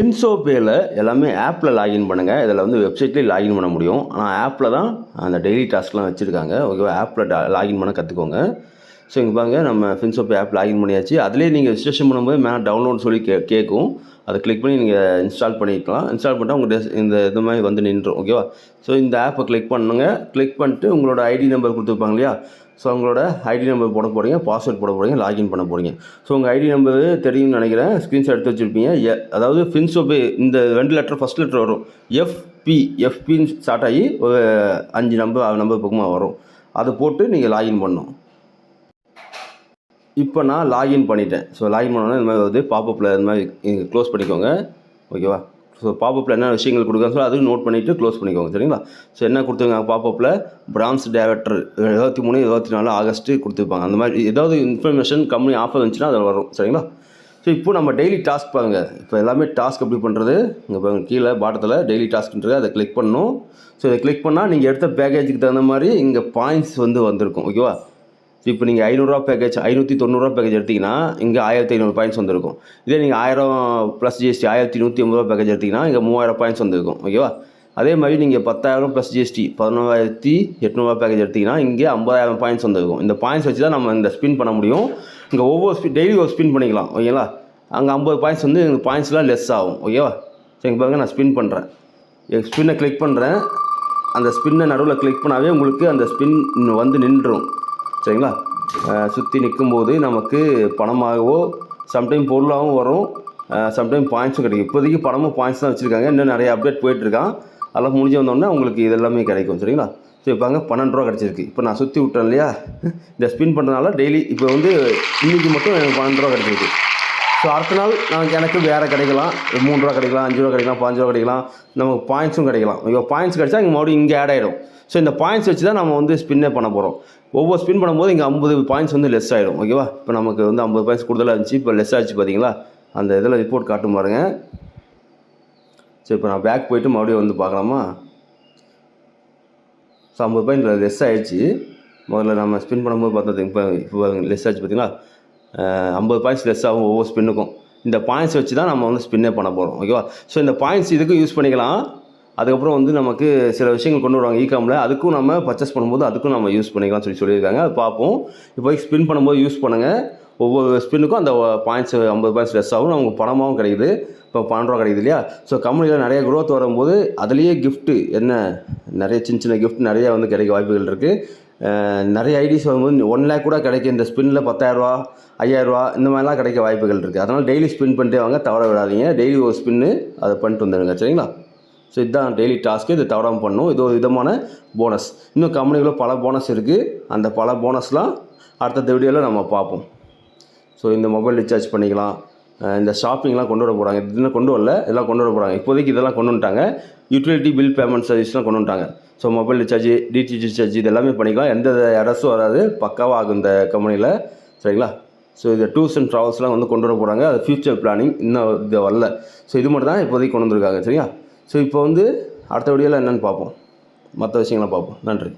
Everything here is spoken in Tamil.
ஃபின்சோபேயில் எல்லாமே ஆப்பில் லாகின் பண்ணுங்கள் இதில் வந்து வெப்சைட்லேயும் லாகின் பண்ண முடியும். ஆனால் ஆப்பில் தான் அந்த டெய்லி டாஸ்க்லாம் வச்சுருக்காங்க. ஓகேவா? ஆப்பில் லாகின் பண்ண கற்றுக்கோங்க ஸோ இங்கே பாருங்கள் நம்ம ஃபின்சோபே ஆப் லாகின் பண்ணியாச்சு. அதுலேயே நீங்கள் ரிஜிஸ்ட்ரேஷன் பண்ணும்போது மேலே டவுன்லோட் சொல்லி கே கேட்கும். அதை கிளிக் பண்ணி நீங்கள் இன்ஸ்டால் பண்ணிக்கலாம். இன்ஸ்டால் பண்ணிட்டா உங்கள் டெஸ் இந்த இது மாதிரி வந்து நின்றோம். ஓகேவா? ஸோ இந்த ஆப்பை கிளிக் பண்ணுங்கள் கிளிக் பண்ணிட்டு உங்களோட ஐடி நம்பர் கொடுத்துருப்பாங்க இல்லையா? ஸோ உங்களோட ஐடி நம்பர் போட போகிறீங்க பாஸ்வேர்ட் போட போகிறீங்க லாகின் பண்ண போகிறீங்க ஸோ உங்கள் ஐடி நம்பர் தெரியும்னு நினைக்கிறேன். ஸ்க்ரீன்ஷாட் எடுத்து வச்சுருப்பீங்க. எ- அதாவது ஃபின்சோபே இந்த ரெண்டு லெட்டர் ஃபஸ்ட் லெட்டர் வரும். எஃப்பி எஃப்பின்னு ஸ்டார்ட் ஆகி ஒரு அஞ்சு நம்பர் ஆறு நம்பர் பக்கமாக வரும். அதை போட்டு நீங்கள் லாகின் பண்ணணும். இப்போ நான் லாகின் பண்ணிட்டேன். ஸோ லாகின் பண்ணோன்னா இந்த மாதிரி வந்து பாப்பப்பில் இந்த மாதிரி க்ளோஸ் பண்ணிக்கோங்க. ஓகேவா ஸோ பாப்பப்பில் என்ன விஷயங்கள் கொடுக்குறாங்க சொல்லி அதுவும் நோட் பண்ணிவிட்டு க்ளோஸ் பண்ணிக்கோங்க சரிங்களா? ஸோ என்ன கொடுத்துருக்காங்க பாப்பப்பில் பிரான்ஸ் டேரக்டர் இருபத்தி மூணு இருபத்தி நாலு ஆகஸ்ட்டு கொடுத்துருப்பாங்க. அந்த மாதிரி ஏதாவது இன்ஃபர்மேஷன் கம்பெனி ஆஃபர் வந்துச்சுன்னா அதில் வரும் சரிங்களா? ஸோ இப்போ நம்ம டெய்லி டாஸ்க் பாருங்கள் இப்போ எல்லாமே டாஸ்க் எப்படி பண்ணுறது இங்கே பாருங்க கீழே பாட்டத்தில் டெய்லி டாஸ்க்ன்றது அதை கிளிக் பண்ணணும். ஸோ இதை கிளிக் பண்ணால் நீங்கள் எடுத்த பேக்கேஜுக்கு தகுந்த மாதிரி இங்கே பாயிண்ட்ஸ் வந்து வந்திருக்கும் ஓகேவா இப்போ நீங்கள் ஐநூறுரூவா பேக்கேஜ் ஐநூற்றி தொண்ணூறுரூவா பேக்கேஜ் எடுத்தீங்கன்னா இங்கே ஆயிரத்தி ஐநூறு பாயிண்ட்ஸ் வந்திருக்கும். இதே நீங்கள் ஆயிரம் ப்ளஸ் ஜிஎஸ்டி ஆயிரத்தி நூற்றி ஐம்பது ரூபா பேக்கேஜ் எடுத்தீங்கன்னா இங்கே மூவாயிரம் பாயிண்ட்ஸ் வந்திருக்கும். ஓகேவா அதே மாதிரி நீங்கள் பத்தாயிரம் ப்ளஸ் ஜிஎஸ்டி பதினோராயிரத்தி எட்நூறுவா பேக்கேஜ் எடுத்தீங்கன்னா இங்கே ஐம்பதாயிரம் பாயிண்ட்ஸ் வந்திருக்கும். இந்த பாயிண்ட்ஸ் வச்சு தான் நம்ம இந்த ஸ்பின் பண்ண முடியும். இங்கே ஒவ்வொரு ஸ்பின் டெய்லி ஒரு ஸ்பின் பண்ணிக்கலாம் ஓகேங்களா அங்கே ஐம்பது பாயிண்ட்ஸ் வந்து இந்த பாயிண்ட்ஸ்லாம் லெஸ் ஆகும் ஓகேவா சரி பாருங்கள் பாருங்க நான் ஸ்பின் பண்ணுறேன் ஸ்பின்னை கிளிக் பண்ணுறேன் அந்த ஸ்பின்னை நடுவில் கிளிக் பண்ணாவே உங்களுக்கு அந்த ஸ்பின் வந்து நின்றுடும் சரிங்களா? சுற்றி நிற்கும்போது நமக்கு பணமாகவோ சம்டைம் பொருளாகவும் வரும். சம்டைம் பாயிண்ட்ஸும் கிடைக்கும். இப்போதைக்கு பணமும் பாயிண்ட்ஸ் தான் வச்சுருக்காங்க. இன்னும் நிறைய அப்டேட் போயிட்டுருக்கான். அதெல்லாம் முடிஞ்சு வந்தோடனே உங்களுக்கு இது எல்லாமே கிடைக்கும். சரிங்களா? ஸோ இப்போ அங்கே பன்னெண்டு ரூபா கிடச்சிருக்கு. இப்போ நான் சுற்றி விட்டேன் இல்லையா? இந்த ஸ்பின் பண்ணுறதுனால டெய்லி இப்போ வந்து இன்றைக்கி மட்டும் எனக்கு பன்னெண்டு ரூபா கிடச்சிருக்கு. ஸோ அடுத்த நாள் நமக்கு எனக்கு வேறு கிடைக்கலாம். மூணு ரூபா கிடைக்கலாம் அஞ்சு ரூபா கிடைக்கலாம் பாஞ்சு ரூபா கிடைக்கலாம். நமக்கு பாயிண்ட்ஸும் கிடைக்கலாம். இப்போ பாயிண்ட்ஸ் கிடைச்சா இங்கே மறுபடியும் இங்கே ஆட் ஆகிடும் ஸோ இந்த பாயிண்ட்ஸ் வச்சு தான் நம்ம வந்து ஸ்பின்னே பண்ண போகிறோம் ஒவ்வொரு ஸ்பின் பண்ணும்போது இங்கே ஐம்பது பாயிண்ட்ஸ் வந்து லெஸ் ஆகிடும் ஓகேவா இப்போ நமக்கு வந்து ஐம்பது பாயிண்ட்ஸ் கூடுதலாக இருந்துச்சு. இப்போ லெஸ் ஆச்சு பார்த்தீங்களா அந்த இதில் ரிப்போர்ட் காட்டும் பாருங்கள் ஸோ இப்போ நான் பேக் போயிட்டு மறுபடியும் வந்து பார்க்கலாமா? ஸோ ஐம்பது பாயிண்ட் லெஸ் ஆகிடுச்சு முதல்ல நம்ம ஸ்பின் பண்ணும்போது பார்த்தா இப்போ இப்போ லெஸ் ஆச்சு பார்த்தீங்களா ஐம்பது பாயிண்ட்ஸ் லெஸ் ஆகும் ஒவ்வொரு ஸ்பின்னுக்கும் இந்த பாயிண்ட்ஸ் வச்சு தான் நம்ம வந்து ஸ்பின்னே பண்ண போகிறோம் ஓகேவா ஸோ இந்த பாயிண்ட்ஸ் இதுக்கும் யூஸ் பண்ணிக்கலாம். அதுக்கப்புறம் வந்து நமக்கு சில விஷயங்கள் கொண்டு வருவாங்க ஈகாமில் அதுக்கும் நம்ம பர்ச்சேஸ் பண்ணும்போது அதுக்கும் நம்ம யூஸ் பண்ணிக்கலாம் சொல்லி சொல்லியிருக்காங்க. அது பார்ப்போம். இப்போ ஸ்பின் பண்ணும்போது யூஸ் பண்ணுங்கள் ஒவ்வொரு ஸ்பின்னுக்கும் அந்த பாயிண்ட்ஸ் ஐம்பது பாயிண்ட்ஸ் லெஸ் ஆகும். நமக்கு பணமாகவும் கிடைக்குது. இப்போ பன்னெண்டு ரூபா கிடைக்குது இல்லையா? ஸோ கம்பெனியில் நிறைய க்ரோத் வரும்போது அதுலேயே கிஃப்ட்டு என்ன? நிறைய சின்ன சின்ன கிஃப்ட் நிறைய வந்து கிடைக்க வாய்ப்புகள் இருக்குது நிறைய ஐடிஸ் வரும்போது ஒன் லேக் கூட கிடைக்கும். இந்த ஸ்பின்னில் பத்தாயிரரூவா ஐயாயிரரூவா இந்த மாதிரிலாம் கிடைக்க வாய்ப்புகள் இருக்குது அதனால் டெய்லி ஸ்பின் பண்ணிட்டே வாங்க தவற விடாதீங்க. டெய்லி ஒரு ஸ்பின்னு அதை பண்ணிட்டு வந்துடுங்க சரிங்களா? ஸோ இதுதான் டெய்லி டாஸ்க்கு இது தவறாமல் பண்ணணும் இது ஒரு விதமான போனஸ் இன்னும் கம்பெனிக்குள்ள பல போனஸ் இருக்குது அந்த பல போனஸ்லாம் அடுத்த வீடியோவில் நம்ம பார்ப்போம். ஸோ இந்த மொபைல் ரீசார்ஜ் பண்ணிக்கலாம். இந்த ஷாப்பிங்லாம் கொண்டு வர போகிறாங்க இதெல்லாம் கொண்டு வரல. இதெல்லாம் கொண்டு வர போகிறாங்க இப்போதைக்கு இதெல்லாம் கொண்டு வந்துட்டாங்க. யூட்டிலிட்டி பில் பேமெண்ட் சர்வீஸ்லாம் கொண்டு வந்துட்டாங்க. So mobile recharge DTH recharge இது எல்லாமே பண்ணிக்கலாம். எந்த அரசும் வராது பக்காவாக ஆகும் இந்த கம்பெனியில் சரிங்களா? ஸோ இந்த டூர்ஸ் அண்ட் ட்ராவல்ஸ்லாம் வந்து கொண்டு வர போகிறாங்க அது ஃபியூச்சர் பிளானிங் இன்னும் இது வரல. ஸோ இது மட்டும் தான் இப்போதைக்கு கொண்டு வந்திருக்காங்க. சரியா? ஸோ இப்போ வந்து அடுத்த வீடியோவில் என்னென்னு பார்ப்போம். மற்ற விஷயங்களை பார்ப்போம். நன்றி.